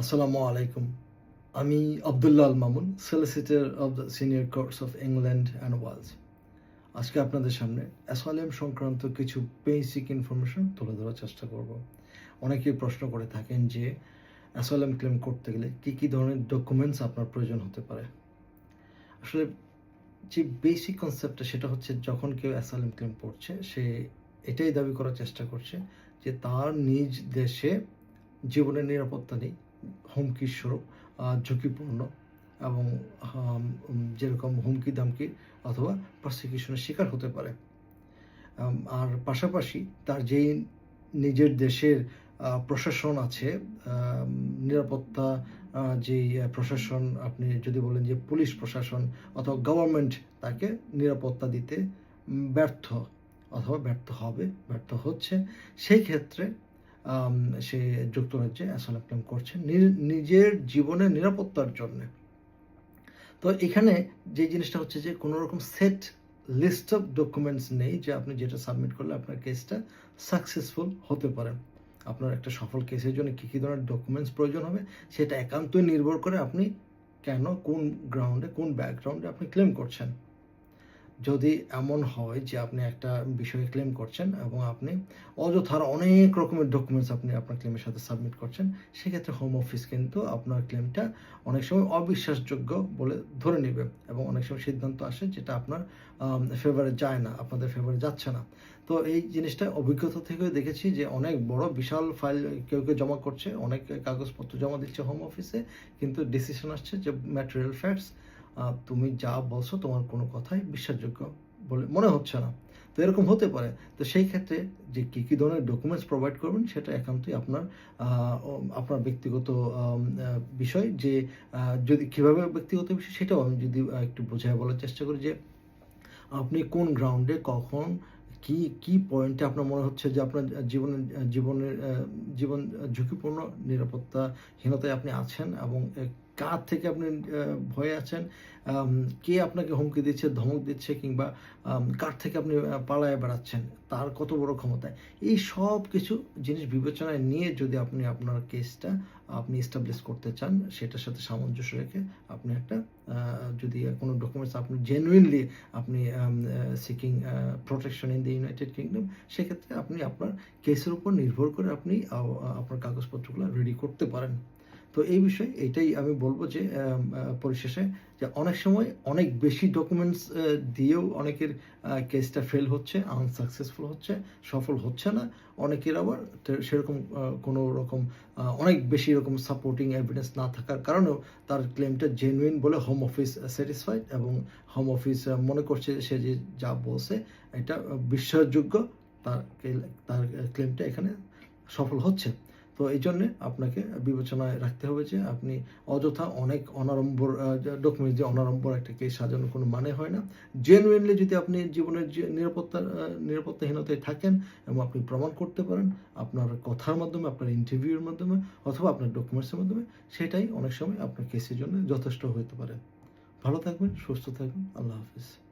আসসালামু আলাইকুম। আমি Abdullah Al Mamun solicitor of the senior courts of England and Wales আজকে আপনাদের সামনে অ্যাসাইলাম সংক্রান্ত কিছু বেসিক ইনফরমেশন তুলে ধরার চেষ্টা করব। অনেকেই প্রশ্ন করে থাকেন যে অ্যাসাইলাম ক্লেম করতে গেলে কী কী ধরনের ডকুমেন্টস আপনার প্রয়োজন হতে পারে। আসলে যে বেসিক কনসেপ্টটা সেটা হচ্ছে যখন কেউ অ্যাসাইলাম ক্লেম করছে, সে এটাই দাবি করার চেষ্টা করছে যে তার নিজ দেশে জীবনের নিরাপত্তা নেই। হুমকির স্বরূপ ঝুঁকিপূর্ণ এবং যেরকম হুমকি দামকি অথবা প্রসিকিউশনের শিকার হতে পারে। আর পাশাপাশি তার যেই নিজের দেশের প্রশাসন আছে নিরাপত্তা যেই প্রশাসন আপনি যদি বলেন যে পুলিশ প্রশাসন অথবা গভর্নমেন্ট তাকে নিরাপত্তা দিতে ব্যর্থ অথবা ব্যর্থ হবে, ব্যর্থ হচ্ছে, সেই ক্ষেত্রে সে যুক্তরাজ্যে অ্যাসাইলাম ক্লেম করছে। নি- নিজের জীবনের নিরাপত্তার জন্য। তো এখানে যে জিনিসটা হচ্ছে যে কোনো রকম সেট লিস্ট অফ ডকুমেন্টস নেই যে আপনি যেটা সাবমিট করলে আপনার কেসটা সাকসেসফুল হতে পারে। আপনার একটা সফল কেসের জন্য কী কী ধরনের ডকুমেন্টস প্রয়োজন হবে, সেটা একান্তই নির্ভর করে আপনি কেন কোন গ্রাউন্ডে কোন ব্যাকগ্রাউন্ডে আপনি ক্লেম করছেন। যদি এমন হয় যে আপনি একটা বিষয়ে ক্লেম করছেন এবং আপনি অযথার অনেক রকমের ডকুমেন্টস আপনি আপনার ক্লেমের সাথে সাবমিট করছেন, সেক্ষেত্রে হোম অফিস কিন্তু আপনার ক্লেমটা অনেক সময় অবিশ্বাসযোগ্য বলে ধরে নেবে এবং অনেক সময় সিদ্ধান্ত আসে যেটা আপনার ফেভারে যায় না, আপনাদের ফেভারে যাচ্ছে না। তো এই জিনিসটা অভিজ্ঞতা থেকেও দেখেছি যে অনেক বড় বিশাল ফাইল কেউ কেউ জমা করছে, অনেক কাগজপত্র জমা দিচ্ছে হোম অফিসে কিন্তু ডিসিশন আসছে যে ম্যাটেরিয়াল ফ্যাক্টস তুমি যা বলছো তোমার কোনো কথাই বিশ্বাসযোগ্য বলে মনে হচ্ছে না। তো এরকম হতে পারে। তো সেই ক্ষেত্রে যে কী কী ধরনের ডকুমেন্টস প্রোভাইড করবেন সেটা একান্তই আপনার আপনার ব্যক্তিগত বিষয় যে যদি কীভাবে ব্যক্তিগত বিষয় সেটাও আমি যদি একটু বোঝায় বলার চেষ্টা করি যে, আপনি কোন গ্রাউন্ডে কখন কি কি পয়েন্টে আপনার মনে হচ্ছে যে আপনার জীবনের জীবনের জীবন ঝুঁকিপূর্ণ, নিরাপত্তাহীনতায় আপনি আছেন এবং কার থেকে আপনি ভয়ে আছেন কে আপনাকে হুমকি দিচ্ছে, ধমক দিচ্ছে কিংবা কার থেকে আপনি পালায় বেড়াচ্ছেন, তার কত বড় ক্ষমতায়? এই সব কিছু জিনিস বিবেচনায় নিয়ে যদি আপনি আপনার কেসটা আপনি এস্টাবলিশ করতে চান, সেটার সাথে সামঞ্জস্য রেখে আপনি একটা যদি কোনো ডকুমেন্টস আপনি জেনুইনলি আপনি seeking protection in the United Kingdom সেক্ষেত্রে আপনি আপনার কেসের উপর নির্ভর করে আপনি আপনার কাগজপত্রগুলো রেডি করতে পারেন। তো এই বিষয়ে এটাই আমি বলব যে পরিশেষে যে অনেক সময় অনেক বেশি ডকুমেন্টস দিয়েও অনেকের কেসটা ফেল হচ্ছে আনসাকসেসফুল হচ্ছে, সফল হচ্ছে না। অনেকের আবার সেরকম কোনো রকম অনেক বেশি রকম সাপোর্টিং এভিডেন্স না থাকার কারণেও তার ক্লেমটা জেনুইন বলে হোম অফিস স্যাটিসফাইড এবং হোম অফিস মনে করছে সে যে যা বলছে, এটা বিশ্বাসযোগ্য তার তার ক্লেমটা এখানে সফল হচ্ছে। তো এই জন্যে আপনাকে বিবেচনায় রাখতে হবে যে আপনি অযথা অনেক অনারম্বর ডকুমেন্ট যে অনারম্বর একটা কেস সাজানোর কোনো মানে হয় না। জেনুইনলি যদি আপনি জীবনের যে নিরাপত্তা নিরাপত্তাহীনতায় থাকেন এবং আপনি প্রমাণ করতে পারেন, আপনার কথার মাধ্যমে, আপনার ইন্টারভিউর মাধ্যমে অথবা আপনার ডকুমেন্টসের মাধ্যমে, সেটাই অনেক সময় আপনার কেসের জন্য যথেষ্ট হতে পারে। ভালো থাকবেন, সুস্থ থাকবেন, আল্লাহ হাফিজ।